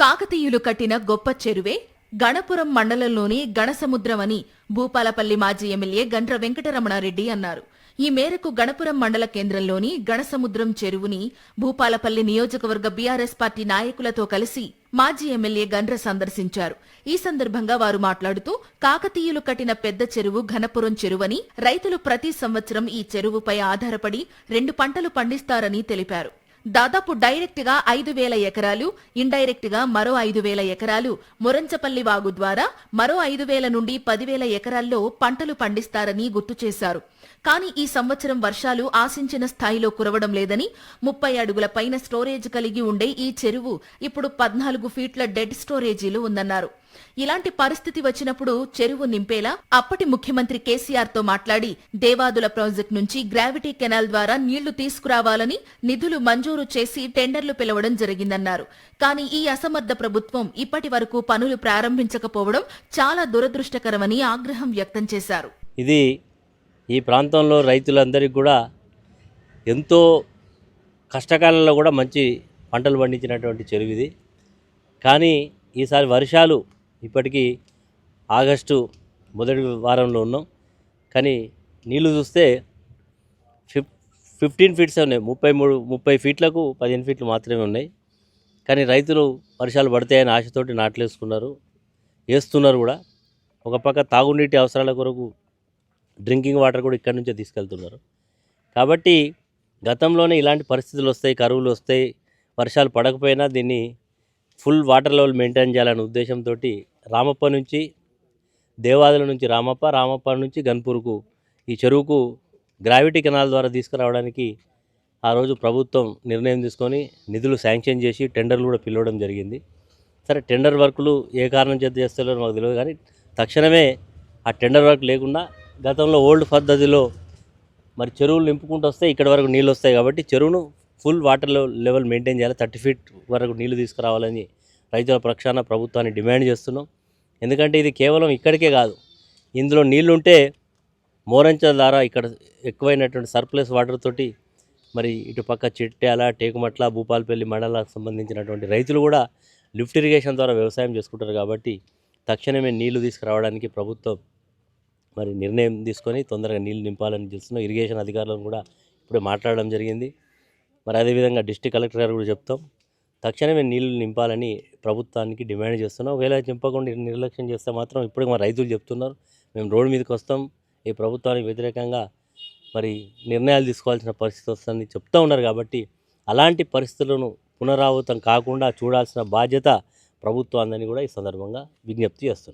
కాకతీయులు కట్టిన గొప్ప చెరువే గణపురం మండలంలోని గణసముద్రం అని భూపాలపల్లి మాజీ ఎమ్మెల్యే గండ్ర వెంకటరమణారెడ్డి అన్నారు. ఈ మేరకు గణపురం మండల కేంద్రంలోని గణసముద్రం చెరువుని భూపాలపల్లి నియోజకవర్గ బీఆర్ఎస్ పార్టీ నాయకులతో కలిసి మాజీ ఎమ్మెల్యే గండ్ర సందర్శించారు. ఈ సందర్భంగా వారు మాట్లాడుతూ కాకతీయులు కట్టిన పెద్ద చెరువు ఘనపురం చెరువని రైతులు ప్రతి సంవత్సరం ఈ చెరువుపై ఆధారపడి రెండు పంటలు పండిస్తారని తెలిపారు. దాదాపు డైరెక్ట్గా ఐదు వేల ఎకరాలు ఇండైరెక్ట్గా మరో ఐదు వేల ఎకరాలు మురంచపల్లి వాగు ద్వారా మరో ఐదు వేల నుండి పదివేల ఎకరాల్లో పంటలు పండిస్తారని గుర్తు చేశారు. కానీ ఈ సంవత్సరం వర్షాలు ఆశించిన స్థాయిలో కురవడం లేదని ముప్పై అడుగుల పైన స్టోరేజ్ కలిగి ఉండే ఈ చెరువు ఇప్పుడు పద్నాలుగు ఫీట్ల డెడ్ స్టోరేజీలు ఉందన్నారు. ఇలాంటి పరిస్థితి వచ్చినప్పుడు చెరువు నింపేలా అప్పటి ముఖ్యమంత్రి కేసీఆర్తో మాట్లాడి దేవాదుల ప్రాజెక్టు నుంచి గ్రావిటీ కెనాల్ ద్వారా నీళ్ళు తీసుకురావాలని నిధులు మంజూరు చేసి టెండర్లు పిలవడం జరిగిందన్నారు. కానీ ఈ అసమర్థ ప్రభుత్వం ఇప్పటి వరకు పనులు ప్రారంభించకపోవడం చాలా దురదృష్టకరమని ఆగ్రహం వ్యక్తం చేశారు. ఇది ఈ ప్రాంతంలో రైతులందరికీ కూడా ఎంతో కష్టకాలంలో కూడా మంచి పంటలు పండించినటువంటి చెరువు ఇది. కానీ ఈసారి వర్షాలు ఇప్పటికీ ఆగస్టు మొదటి వారంలో ఉన్నాం. కానీ నీళ్ళు చూస్తే ఫిఫ్ ఫిఫ్టీన్ ఫీట్స్ ఉన్నాయి. ముప్పై మూడు ముప్పై ఫీట్లకు పదిహేను ఫీట్లు మాత్రమే ఉన్నాయి. కానీ రైతులు వర్షాలు పడతాయని ఆశతోటి నాట్లు వేసుకున్నారు. వేస్తున్నారు కూడా. ఒక పక్క తాగునీటి అవసరాల కొరకు డ్రింకింగ్ వాటర్ కూడా ఇక్కడి నుంచే తీసుకెళ్తున్నారు. కాబట్టి గతంలోనే ఇలాంటి పరిస్థితులు వస్తాయి కరువులు వస్తాయి వర్షాలు పడకపోయినా దీన్ని ఫుల్ వాటర్ లెవెల్ మెయింటైన్ చేయాలనే ఉద్దేశంతో రామప్ప నుంచి దేవాదుల నుంచి రామప్ప రామప్ప నుంచి గన్పూర్కు ఈ చెరువుకు గ్రావిటీ కెనాల్ ద్వారా తీసుకురావడానికి ఆ రోజు ప్రభుత్వం నిర్ణయం తీసుకొని నిధులు శాంక్షన్ చేసి టెండర్లు కూడా పిలవడం జరిగింది. సరే టెండర్ వర్కులు ఏ కారణం చేత చేస్తారో మాకు తెలియదు కానీ తక్షణమే ఆ టెండర్ వర్క్ లేకుండా గతంలో ఓల్డ్ పద్ధతిలో మరి చెరువులు నింపుకుంటూ వస్తే ఇక్కడ వరకు నీళ్ళు వస్తాయి కాబట్టి చెరువును ఫుల్ వాటర్ లెవెల్ మెయింటైన్ చేయాలి. థర్టీ ఫీట్ వరకు నీళ్ళు తీసుకురావాలని రైతుల ప్రక్షాళన ప్రభుత్వాన్ని డిమాండ్ చేస్తున్నాం. ఎందుకంటే ఇది కేవలం ఇక్కడికే కాదు. ఇందులో నీళ్ళుంటే ఉంటే ద్వారా ఇక్కడ ఎక్కువైనటువంటి సర్ప్లస్ వాటర్ తోటి మరి ఇటు పక్క చిట్యాల టేకుమట్ల భూపాలపల్లి మండలాలకు సంబంధించినటువంటి రైతులు కూడా లిఫ్ట్ ఇరిగేషన్ ద్వారా వ్యవసాయం చేసుకుంటారు కాబట్టి తక్షణమే నీళ్ళు తీసుకురావడానికి ప్రభుత్వం మరి నిర్ణయం తీసుకొని తొందరగా నీళ్ళు నింపాలని చూస్తున్నాం. ఇరిగేషన్ అధికారులను కూడా ఇప్పుడే మాట్లాడడం జరిగింది. మరి అదేవిధంగా డిస్టిక్ కలెక్టర్ గారు కూడా చెప్తాం తక్షణమే నీళ్ళు నింపాలని ప్రభుత్వానికి డిమాండ్ చేస్తున్నాం. ఒకవేళ నింపకుండా నిర్లక్ష్యం చేస్తే మాత్రం ఇప్పటికి మా రైతులు చెప్తున్నారు. మేము రోడ్డు మీదకి వస్తాం. ఈ ప్రభుత్వానికి వ్యతిరేకంగా మరి నిర్ణయాలు తీసుకోవాల్సిన పరిస్థితి వస్తుందని చెప్తూ ఉన్నారు కాబట్టి అలాంటి పరిస్థితులను పునరావృతం కాకుండా చూడాల్సిన బాధ్యత ప్రభుత్వాన్ని కూడా ఈ సందర్భంగా విజ్ఞప్తి చేస్తున్నాం